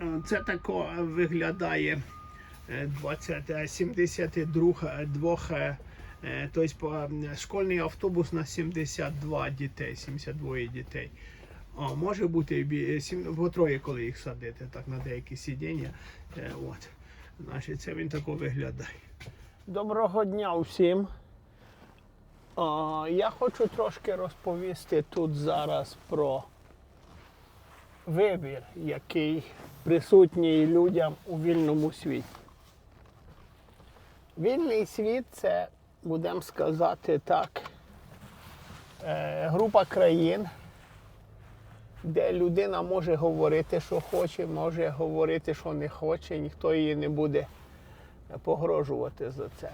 Е, Це тако виглядає е, 20, е, 72, е, е, тобто школьний автобус на 72 дітей, 72 дітей. О, може бути по троє, коли їх садити, так на деякі сидіння. От. Значить, це він тако виглядає. Доброго дня всім. А, я хочу трошки розповісти тут зараз про вибір, який присутній людям у вільному світі. Вільний світ це, будемо сказати так, е, група країн, де людина може говорити, що хоче, може говорити, що не хоче, ніхто її не буде погрожувати за це.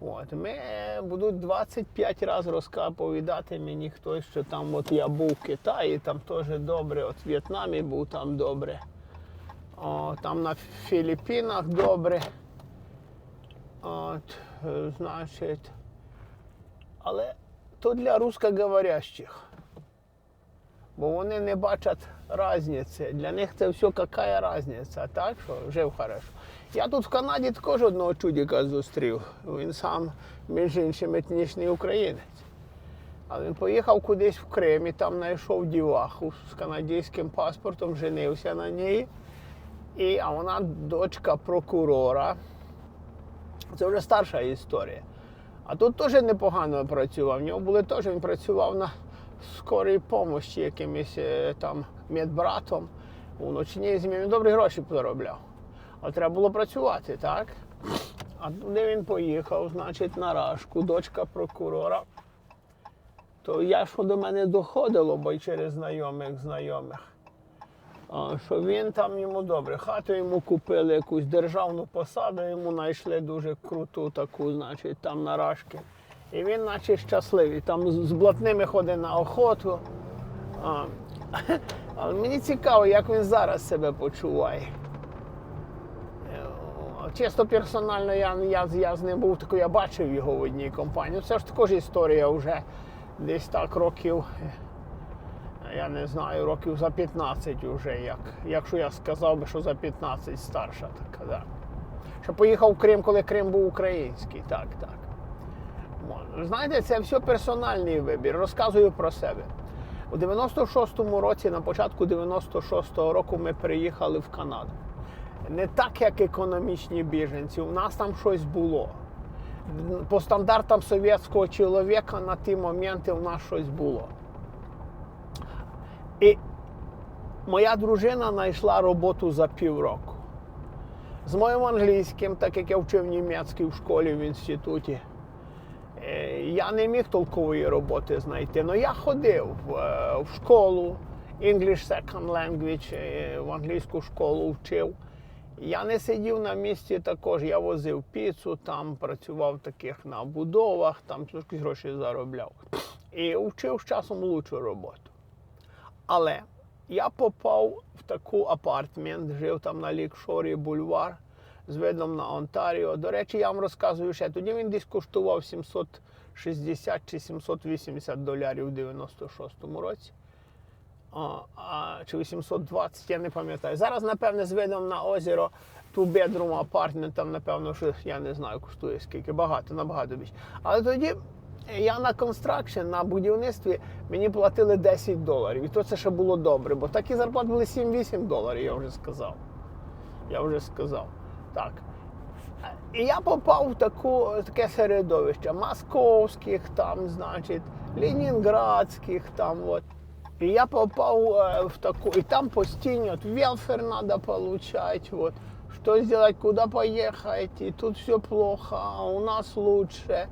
От, ми будуть 25 разів розповідати мені хтось, що там от я був в Китаї, там теж добре, от в В'єтнамі був там добре. О, там на Філіппінах добре. От, е, значить. Але то для русскоговорящих. Бо вони не бачать різниці. Для них це все яка різниця, так що жив хорошо. Я тут в Канаді також одного чудика зустрів. Він сам, між іншим, етнічний українець. А він поїхав кудись в Крим і там знайшов діваху з канадським паспортом, женився на ній. І, а вона дочка прокурора. Це вже старша історія. А тут теж непогано працював. В нього були теж, він працював на скорій помощі якимось е, там медбратом. У ночній змі він добрі гроші заробляв. Але треба було працювати, так? А туди він поїхав, значить, на рашку, дочка прокурора. То я що до мене доходило, бо й через знайомих знайомих. А, що він там йому добре. Хату йому купили, якусь державну посаду, йому знайшли дуже круту таку, значить, там на рашки. І він наче щасливий. Там з блатними ходить на охоту. А, але мені цікаво, як він зараз себе почуває. Чисто персонально я, я, я з ним був тако, я бачив його в одній компанії. Це ж також історія вже десь так років, е, я не знаю, років за 15 вже, як, якщо я сказав би, що за 15 старша така. Да. Що поїхав в Крим, коли Крим був український. Так, так. Знаєте, це все персональний вибір. Розказую про себе. У 96-му році, на початку 96-го року, ми приїхали в Канаду. Не так, як економічні біженці. У нас там щось було. По стандартам совєтського чоловіка на ті моменти у нас щось було. І моя дружина знайшла роботу за півроку. З моїм англійським, так як я вчив німецький в школі в інституті, е, я не міг толкової роботи знайти. але я ходив в, е, в школу, English Second Language, е, в англійську школу вчив. Я не сидів на місці також, я возив піцу, там працював таких на будовах, там трошки гроші заробляв. І вчив з часом лучшу роботу. Але я попав в таку апартмент, жив там на Лікшорі бульвар з видом на Онтаріо. До речі, я вам розказую ще. Тоді він десь коштував 760 чи 780 долярів у 96-му році. А, а, чи 820, я не пам'ятаю. Зараз, напевне, з видом на озеро ту бедрум апартмент, там, напевно, що я не знаю, коштує скільки, багато, набагато більше. Але тоді я на констракшн, на будівництві мені платили 10 доларів. І то це ще було добре, бо такі зарплати були 7-8 доларів, я вже сказав. Я вже сказав. Так. І я попав в таку, таке середовище московських, там, значить, ленінградських, там от. І я попав е, в таку, і там постійно от, велфер треба получать, вот, что сделать, куда поехать, и тут все плохо, а у нас лучше.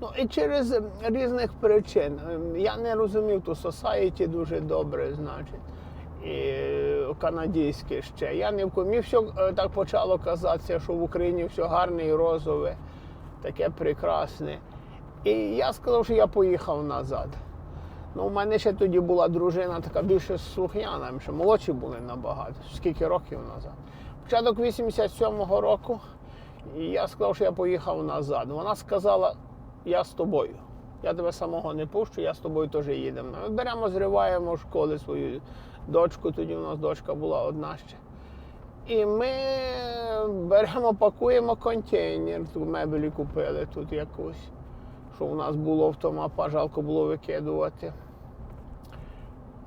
Ну і через різних причин. Я не розумів ту society дуже добре, значить. І е, канадське ще. Я не в ко- Мені все е, так почало казатися, що в Україні все гарне і розове, таке прекрасне. І я сказав, що я поїхав назад. Ну, у мене ще тоді була дружина така більше слухняна, що молодші були набагато. Скільки років назад. Початок 87-го року, і я сказав, що я поїхав назад. Вона сказала, я з тобою. Я тебе самого не пущу, я з тобою теж їдемо. Ми беремо, зриваємо в школи свою дочку, тоді у нас дочка була одна ще. І ми беремо, пакуємо контейнер, тут мебелі купили тут якусь, що у нас було в тому, жалко було викидувати.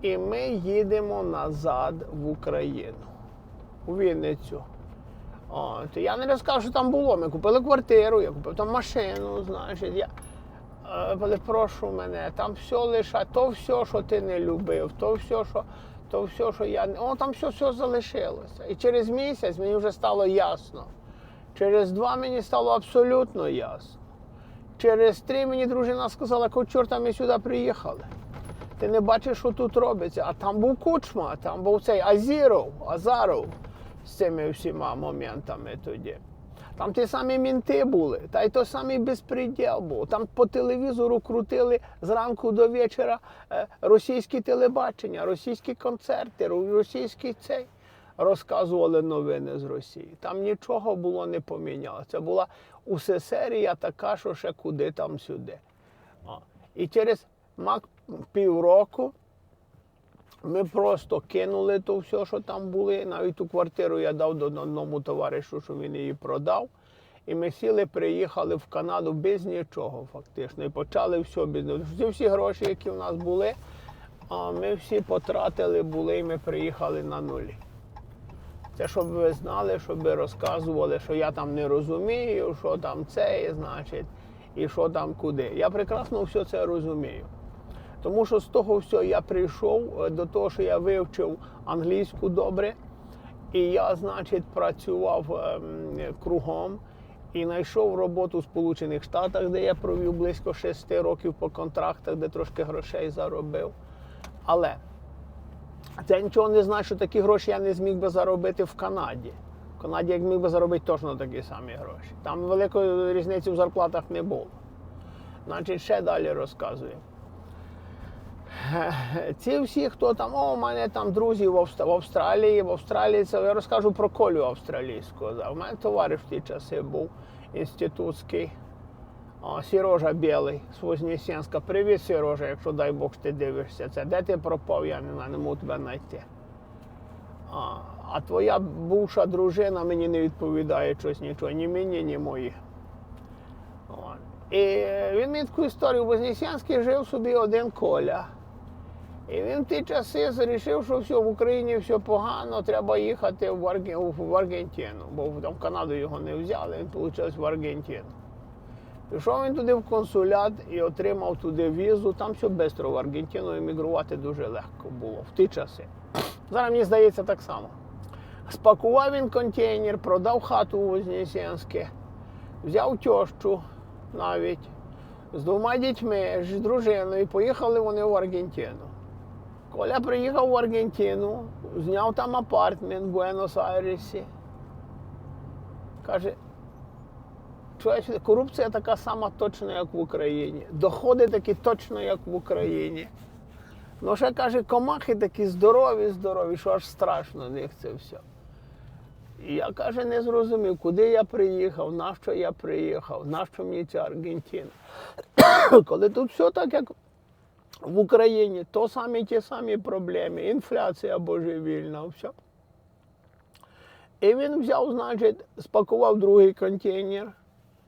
І ми їдемо назад в Україну, у Вінницю. От, я не розказав, що там було. Ми купили квартиру, я купив там машину, знаєш. Я, е, прошу мене, там все лише, то все, що ти не любив, то все, що, то все, що я не. О, там все, все залишилося. І через місяць мені вже стало ясно. Через два мені стало абсолютно ясно. Через три мені дружина сказала, якого чорта ми сюди приїхали. Ти не бачиш, що тут робиться. А там був кучма, там був цей Азіров, Азаров з цими всіма моментами тоді. Там ті самі мінти були, та й той самий безпреділ був. Там по телевізору крутили зранку до вечора е, російські телебачення, російські концерти, російський цей. Розказували новини з Росії. Там нічого було не поміняло. Це була усе серія така, що ще куди там сюди. І через мак півроку ми просто кинули то все, що там були. Навіть ту квартиру я дав до одному товаришу, що він її продав. І ми сіли, приїхали в Канаду без нічого, фактично. І почали все без нічого. Всі, гроші, які в нас були, ми всі потратили були, і ми приїхали на нулі. Це щоб ви знали, щоб ви розказували, що я там не розумію, що там це, значить, і що там куди. Я прекрасно все це розумію. Тому що з того всього я прийшов е, до того, що я вивчив англійську добре, і я, значить, працював ем, кругом і знайшов роботу в Сполучених Штатах, де я провів близько шести років по контрактах, де трошки грошей заробив. Але це нічого не значить, що такі гроші я не зміг би заробити в Канаді. В Канаді я міг би заробити точно такі самі гроші. Там великої різниці в зарплатах не було. Значить, ще далі розказую. Ці всі, хто там, о, у мене там друзі в Австралії, в Австралії це я розкажу про колю австралійську. У мене товариш в ті часи був інститутський. О, Сірожа Білий з Вознесенська. Привіт, Сірожа, якщо дай Бог ти дивишся це. Де ти пропав, я не знаю, не можу тебе знайти. А, а твоя бувша дружина мені не відповідає щось нічого, ні мені, ні мої. От. І він мені таку історію в Вознесенській жив собі один коля. І він в ті часи вирішив, що все в Україні все погано, треба їхати в, Арген... в Аргентину, бо там в Канаду його не взяли, він вийшов в Аргентину. Пішов він туди в консулят і отримав туди візу. Там все швидко в Аргентину емігрувати дуже легко було в ті часи. Зараз мені здається так само. Спакував він контейнер, продав хату у Вознесенське, взяв тещу навіть з двома дітьми, з дружиною, поїхали вони в Аргентину. Коля приїхав в Аргентину, зняв там апартмент в Буенос-Айресі. Каже, корупція така сама точна, як в Україні. Доходи такі точно, як в Україні. Ну, ще каже, комахи такі здорові, здорові, що аж страшно в них це все. І я каже, не зрозумів, куди я приїхав, на що я приїхав, на що мені ця Аргентина. Коли тут все так, як в Україні, то самі ті самі проблеми, інфляція божевільна, все. І він взяв, значить, спакував другий контейнер,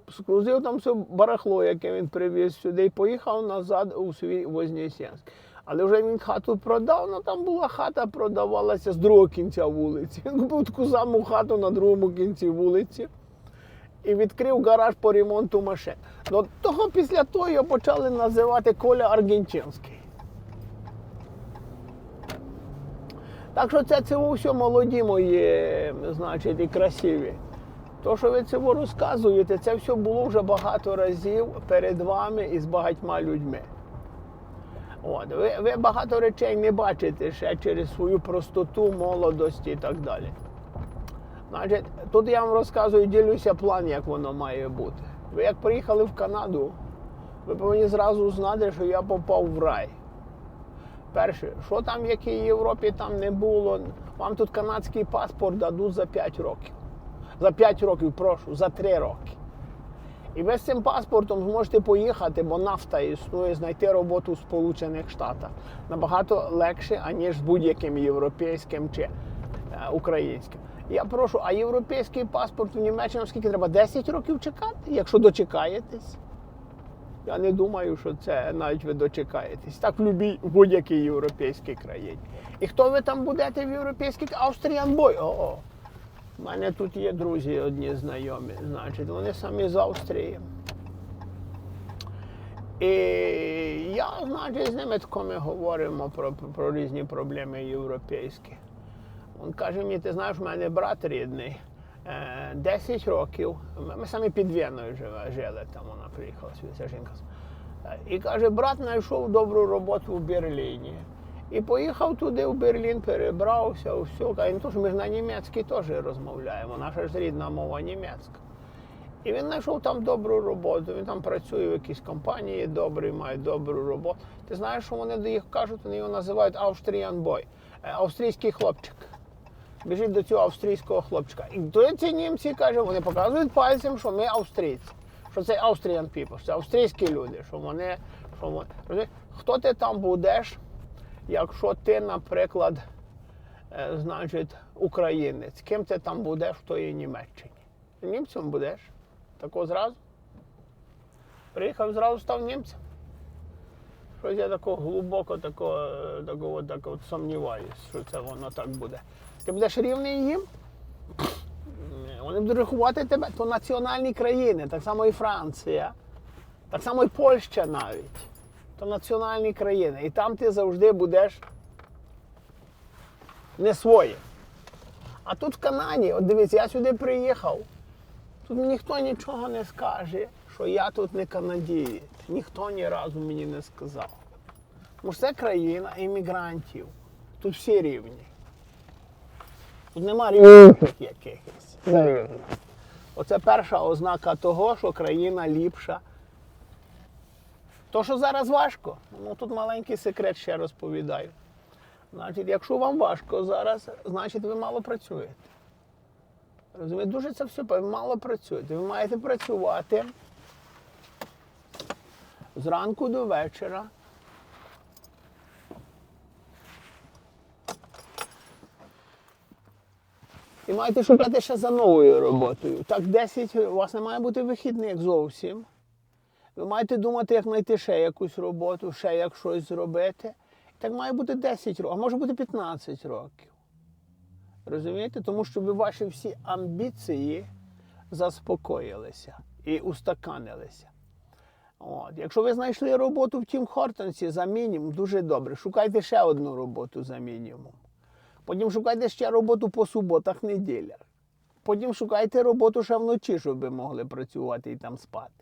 скрузив там все барахло, яке він привіз сюди, і поїхав назад у свій Вознесенськ. Але вже він хату продав, ну там була хата, продавалася з другого кінця вулиці. Він купив таку саму хату на другому кінці вулиці і відкрив гараж по ремонту машин. Ну, того після того його почали називати Коля Аргентинський. Так що це це все молоді мої, значить, і красиві. То, що ви це розказуєте, це все було вже багато разів перед вами і з багатьма людьми. От, ви, ви багато речей не бачите ще через свою простоту, молодость і так далі. Значить, тут я вам розказую, ділюся план, як воно має бути. Ви як приїхали в Канаду, ви повинні зразу знати, що я попав в рай. Перше, що там, в якій Європі там не було, вам тут канадський паспорт дадуть за 5 років. За 5 років, прошу, за 3 роки. І ви з цим паспортом зможете поїхати, бо нафта існує, знайти роботу в Сполучених Штатах. Набагато легше, аніж з будь-яким європейським чи е, українським. Я прошу, а європейський паспорт в Німеччині скільки треба? 10 років чекати, якщо дочекаєтесь? Я не думаю, що це навіть ви дочекаєтесь. Так в любій будь-якій європейській країні. І хто ви там будете в європейській Австріян бой? О, у мене тут є друзі одні знайомі, значить, вони самі з Австрії. І я, значить, з ними ми говоримо про, про різні проблеми європейські. Він каже мені, ти знаєш, в мене брат рідний. е, 10 років. Ми- самі під Веною жили, там вона приїхала, ця жінка. Е, І каже, брат знайшов добру роботу в Берліні. І поїхав туди, в Берлін, перебрався, все. Каже, ну, то ми ж на німецькій теж розмовляємо, наша ж рідна мова німецька. І він знайшов там добру роботу. Він там працює в якійсь компанії добрий, має добру роботу. Ти знаєш, що вони до їх кажуть, вони його називають boy, е, австрійський хлопчик. Біжить до цього австрійського хлопчика. І то ці німці каже, вони показують пальцем, що ми австрійці, що це Austrian people, що це австрійські люди, що вони, що вони. Хто ти там будеш, якщо ти, наприклад, е, значить, українець, ким ти там будеш в тої Німеччині? Німцем будеш. Тако зразу. Приїхав зразу став німцем. Щось я тако глибоко тако, е, тако, тако, от сумніваюсь, що це воно так буде. Ти будеш рівний їм, вони будуть рахувати тебе, то національні країни, так само і Франція, так само і Польща навіть. То національні країни. І там ти завжди будеш не своїм. А тут в Канаді, от дивіться, я сюди приїхав. Тут ніхто нічого не скаже, що я тут не канадієць. Ніхто ні разу мені не сказав. Тому це країна іммігрантів. Тут всі рівні. Тут нема рівних якихось. Оце перша ознака того, що країна ліпша. То, що зараз важко, ну тут маленький секрет ще розповідаю. Значить, якщо вам важко зараз, значить ви мало працюєте. Розумієте, дуже це все ви мало працюєте. Ви маєте працювати зранку до вечора. І маєте шукати ще за новою роботою. Так 10, у вас не має бути вихідних зовсім. Ви маєте думати, як знайти ще якусь роботу, ще як щось зробити. Так має бути 10 років, а може бути 15 років. Розумієте? Тому що ви ваші всі амбіції заспокоїлися і устаканилися. От. Якщо ви знайшли роботу в Тім Хортонсі за мінімум, дуже добре. Шукайте ще одну роботу за мінімум. Потім шукайте ще роботу по суботах, неділях. Потім шукайте роботу ще вночі, щоб ви могли працювати і там спати.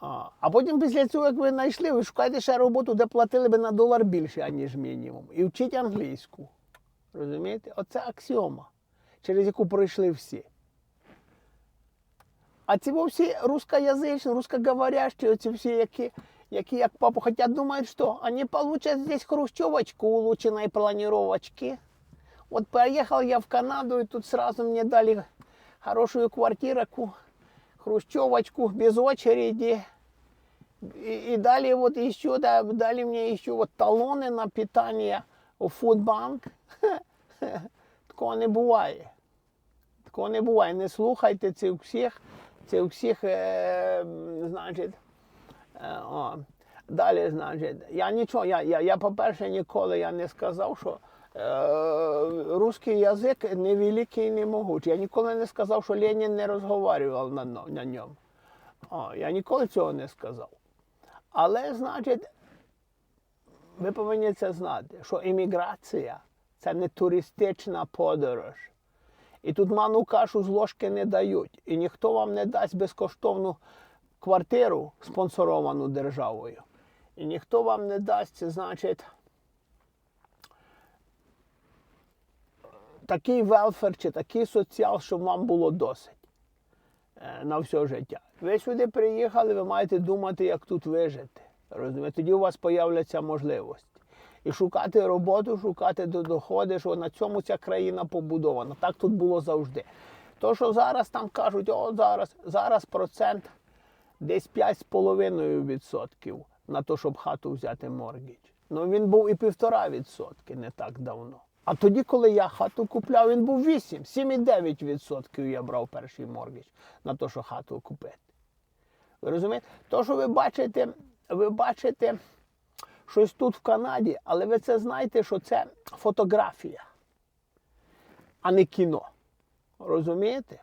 А, а потім після цього, як ви знайшли, ви шукаєте ще роботу, де платили би на долар більше, ніж мінімум. І вчіть англійську. Розумієте? Оце аксіома, через яку пройшли всі. А ці всі русскоязичні, русскоговорящі, оці всі, які, які як папа, хотя думають, що вони получат здесь хрущевочку улучшенной планировочки. Вот поехал я в Канаду, и тут сразу мне дали хорошую квартирку, хрущевочку без очереди. И, и дали вот еще, да, дали мне еще вот талоны на питание у Фудбанк. Такого не буває. Такого не буває. Не слухайте цих всіх, цих всіх, е, м, значить. Е, о. Далі, значить, я нічого, я, я, я по-перше, ніколи я не сказав, що е, русський язик невеликий і не могучий. Я ніколи не сказав, що Ленін не розговорював на, на ньому. О, я ніколи цього не сказав. Але, значить, ви повинні це знати, що імміграція це не туристична подорож. І тут ману кашу з ложки не дають. І ніхто вам не дасть безкоштовну квартиру, спонсоровану державою. І ніхто вам не дасть, значить, такий велфер чи такий соціал, щоб вам було досить е, на все життя. Ви сюди приїхали, ви маєте думати, як тут вижити. Розумієте? Тоді у вас появляться можливості. І шукати роботу, шукати до- доходи, що на цьому ця країна побудована. Так тут було завжди. То, що зараз там кажуть, о, зараз, зараз процент десь 5,5% на те, щоб хату взяти моргідж. Ну він був і 1,5% не так давно. А тоді, коли я хату купляв, він був 8, 7,9% я брав перший моргідж на те, що хату купити. Ви розумієте? То, що ви бачите, ви бачите щось тут в Канаді, але ви це знаєте, що це фотографія, а не кіно. Розумієте?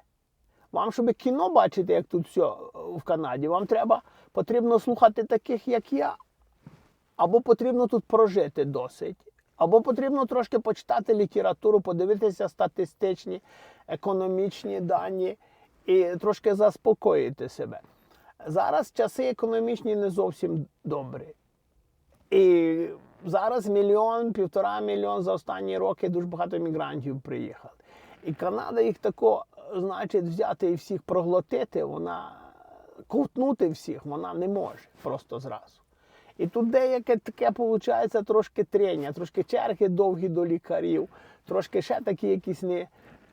Вам, щоб кіно бачити, як тут все в Канаді, вам треба потрібно слухати таких, як я, або потрібно тут прожити досить, або потрібно трошки почитати літературу, подивитися статистичні, економічні дані і трошки заспокоїти себе. Зараз часи економічні не зовсім добрі. І зараз мільйон, півтора мільйон за останні роки дуже багато мігрантів приїхали. І Канада їх тако, значить, взяти і всіх проглотити, вона ковтнути всіх вона не може просто зразу. І тут деяке таке виходить трошки трення, трошки черги довгі до лікарів, трошки ще такі якісь не,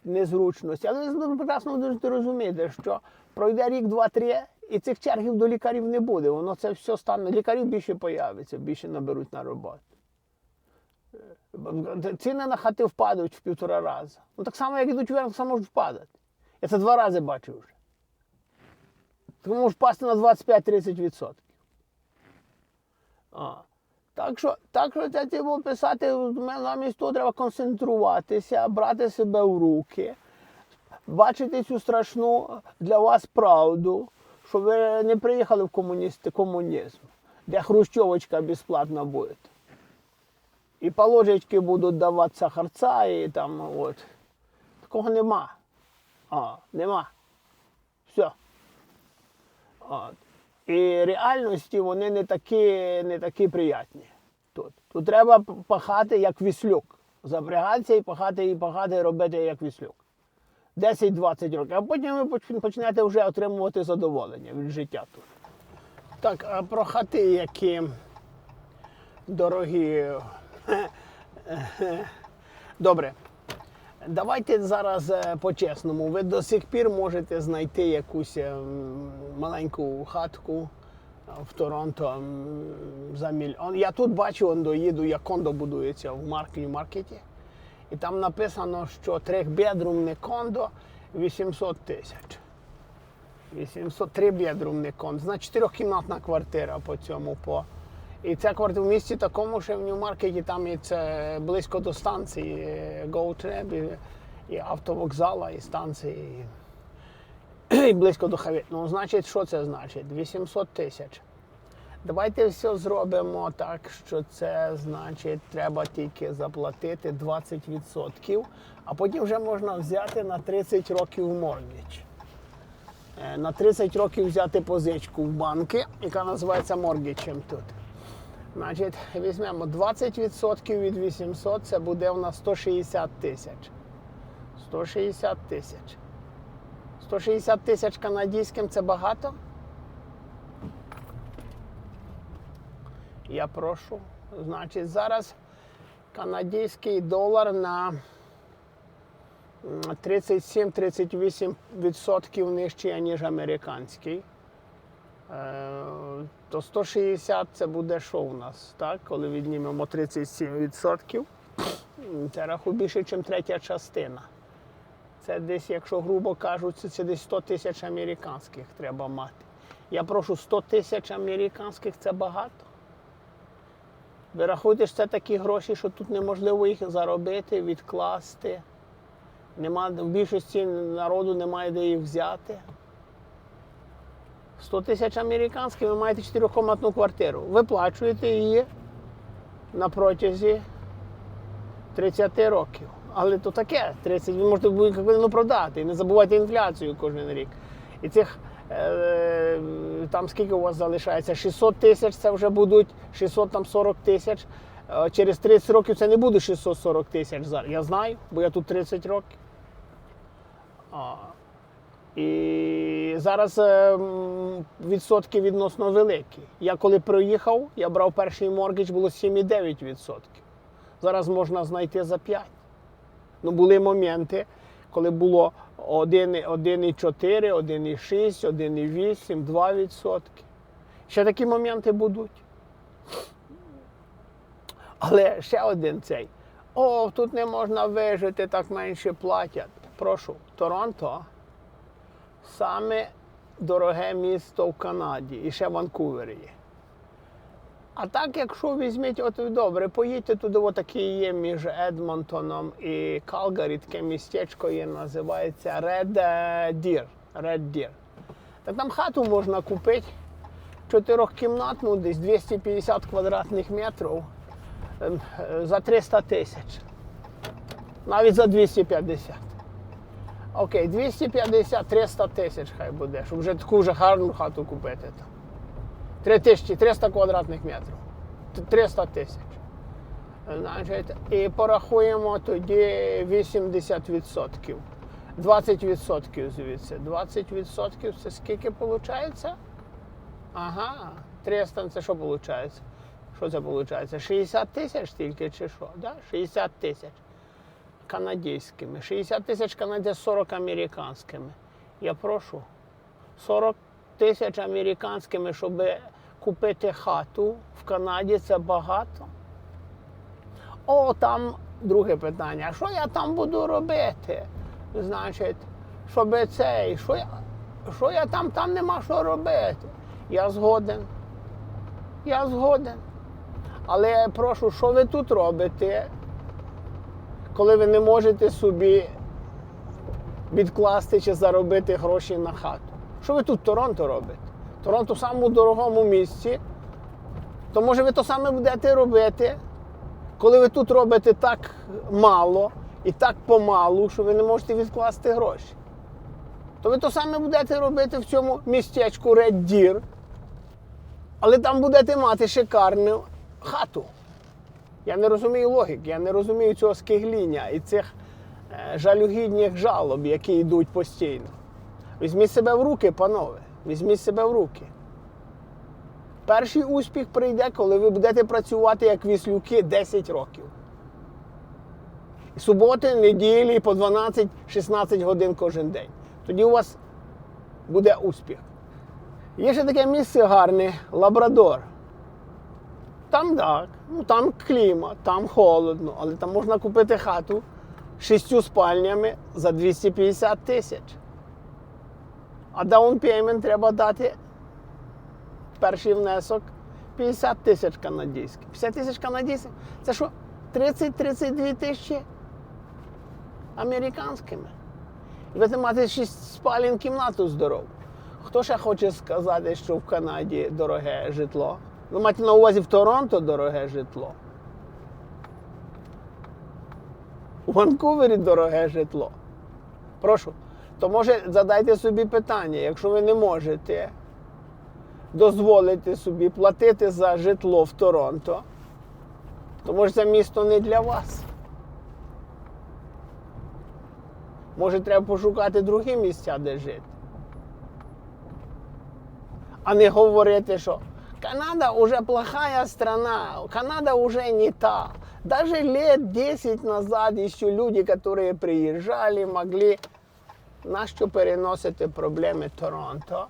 незручності. Але ви прекрасно будете розуміти, що пройде рік, два-три, і цих чергів до лікарів не буде. Воно це все стане. Лікарів більше появиться, більше наберуть на роботу. Е, Ціни на хати впадуть в півтора рази. Ну так само, як ідуть вверх, так само можуть впадати. Я це два рази бачив вже. Так може впасти на 25-30%. А. Так що, так що це треба писати, замість того треба концентруватися, брати себе в руки, бачити цю страшну для вас правду, що ви не приїхали в комуністи, комунізм, де хрущовочка безплатна буде. І по ложечки будуть давати сахарця, і там от. Такого нема. А, нема. Все. От. І реальності вони не такі, не такі приятні. Тут. Тут треба пахати як віслюк. Запрягатися і пахати, і пахати, і робити як віслюк. 10-20 років. А потім ви почнете вже отримувати задоволення від життя тут. Так, а про хати, які дорогі. Добре. Давайте зараз е, по-чесному. Ви до сих пір можете знайти якусь е, маленьку хатку е, в Торонто за мільйон. Я тут бачу, он доїду, як кондо будується в Марклі маркеті. І там написано, що трьохбедрумне кондо 800 тисяч. 800, трибедрумне кондо. Значить, чотирьохкімнатна квартира по цьому. По... І ця квартира в місті такому, що в Нью-Маркеті там і це близько до станції GoTreb, і, і автовокзала, і станції, і, і близько до Хаві. Ну, значить, що це значить? 800 тисяч. Давайте все зробимо так, що це значить, треба тільки заплатити 20%, а потім вже можна взяти на 30 років моргідж. Е, На 30 років взяти позичку в банки, яка називається моргічем тут. Значить, візьмемо 20% від 800, це буде у нас 160 тисяч. 160 тисяч. 160 тисяч канадським це багато? Я прошу. Значить, зараз канадський долар на 37-38% нижчий, ніж американський. Е, То 160 це буде що у нас, так? Коли віднімемо 37%, це рахуй більше, ніж третя частина. Це десь, якщо грубо кажуть, це, це десь 100 тисяч американських треба мати. Я прошу 100 тисяч американських це багато. Ви рахуєте, що це такі гроші, що тут неможливо їх заробити, відкласти. Нема, в більшості народу немає де їх взяти. 100 тисяч американських, ви маєте 4-комнатну квартиру. Виплачуєте її на протязі 30 років. Але то таке, 30, ви можете будь-яку продати. І не забувайте інфляцію кожен рік. І цих е, там скільки у вас залишається? 600 тисяч це вже будуть 640 тисяч. Е, Через 30 років це не буде 640 тисяч зараз. Я знаю, бо я тут 30 років. І зараз е, відсотки відносно великі. Я коли приїхав, я брав перший моргідж, було 7,9%. Зараз можна знайти за 5. Ну, були моменти, коли було 1,4, 1,6, 1,8, 2 відсотки. Ще такі моменти будуть. Але ще один цей. О, тут не можна вижити, так менше платять. Прошу, Торонто саме дороге місто в Канаді і ще Ванкувері є. А так, якщо візьміть, от добре, поїдьте туди, отакий є між Едмонтоном і Калгарі, таке містечко є, називається Red Deer. Red Deer. Так там хату можна купити чотирьохкімнатну, десь 250 квадратних метрів ем, е, за 300 тисяч. Навіть за 250. Окей, 250-300 тисяч хай буде, щоб вже таку вже гарну хату купити. 3 тисячі, 300 квадратних метрів. 300 тисяч. Значить, і порахуємо тоді 80%. 20% звідси. 20% це скільки виходить? Ага, 300 це що виходить? Що це виходить? 60 тисяч тільки чи що? Да? 60 тисяч канадськими. 60 тисяч канадських, 40 американськими. Я прошу. 40 тисяч американськими, щоб купити хату в Канаді, це багато. О, там друге питання. Що я там буду робити? Значить, щоб цей, що я, що я там, там нема що робити. Я згоден. Я згоден. Але я прошу, що ви тут робите, коли ви не можете собі відкласти чи заробити гроші на хату? Що ви тут в Торонто робите? Торонто в самому дорогому місці. То може ви то саме будете робити, коли ви тут робите так мало і так помалу, що ви не можете відкласти гроші. То ви то саме будете робити в цьому містечку Red Deer, але там будете мати шикарну хату. Я не розумію логіки, я не розумію цього скигління і цих е, жалюгідних жалоб, які йдуть постійно. Візьміть себе в руки, панове. Візьміть себе в руки. Перший успіх прийде, коли ви будете працювати як віслюки 10 років. Суботи, неділі по 12-16 годин кожен день. Тоді у вас буде успіх. Є ще таке місце гарне Лабрадор. Там так, ну там клімат, там холодно, але там можна купити хату шістю спальнями за 250 тисяч. А даун пеймент треба дати перший внесок 50 тисяч канадських. 50 тисяч канадських це що 30-32 тисячі американськими. І ви мати 6 спалень кімнату здорову. Хто ще хоче сказати, що в Канаді дороге житло? Ви маєте на увазі в Торонто дороге житло. У Ванкувері дороге житло. Прошу. То може задайте собі питання, якщо ви не можете дозволити собі платити за житло в Торонто, то може це місто не для вас. Може, треба пошукати другі місця, де жити. А не говорити, що Канада уже плохая страна, Канада уже не та. Даже лет 10 назад еще люди, которые приезжали, могли нащо переносити проблеми Торонто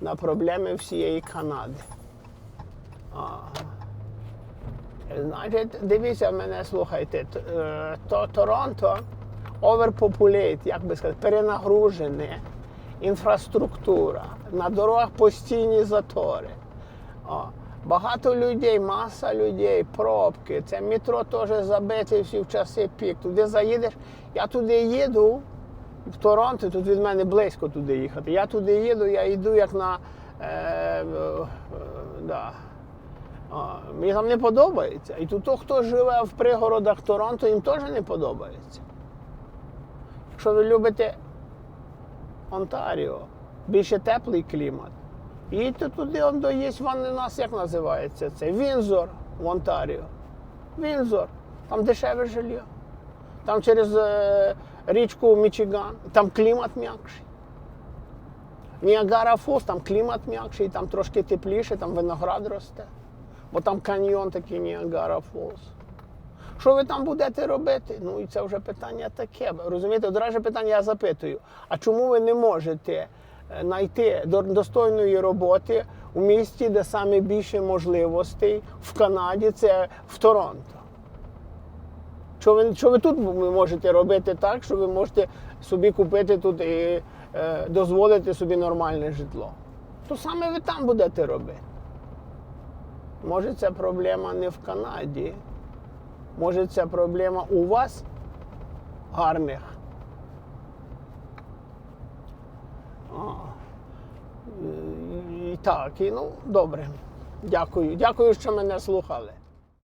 на проблеми всієї Канади. А, Значить, дивіться мене, слухайте, е, то Торонто overpopulate, як би сказати, перенагружене, інфраструктура, на дорогах постійні затори. О, багато людей, маса людей, пробки. Це метро теж забите всі в часи пік. Туди заїдеш. Я туди їду, в Торонто, тут від мене близько туди їхати. Я туди їду, я йду як на. Е, е, да. А, мені там не подобається. І тут, хто живе в пригородах Торонто, їм теж не подобається. Якщо ви любите Онтаріо, більше теплий клімат, їдьте туди, он є вон у нас як називається це? Вінзор в Онтаріо. Вінзор. Там дешеве жилье. Там через е, річку Мічиган, там клімат м'якший. Ніагара Фолс, там клімат м'якший, там трошки тепліше, там виноград росте. Бо там каньйон такий Ніагара Фолс. Що ви там будете робити? Ну і це вже питання таке. Розумієте, одразу питання я запитую: а чому ви не можете знайти достойної роботи у місті, де саме більше можливостей в Канаді, це в Торонто? Що ви, що ви тут можете робити так, що ви можете собі купити тут і е, дозволити собі нормальне житло? То саме ви там будете робити. Може, ця проблема не в Канаді. Може, ця проблема у вас гарних. А. І, і так, і, ну, добре. Дякую. Дякую, що мене слухали.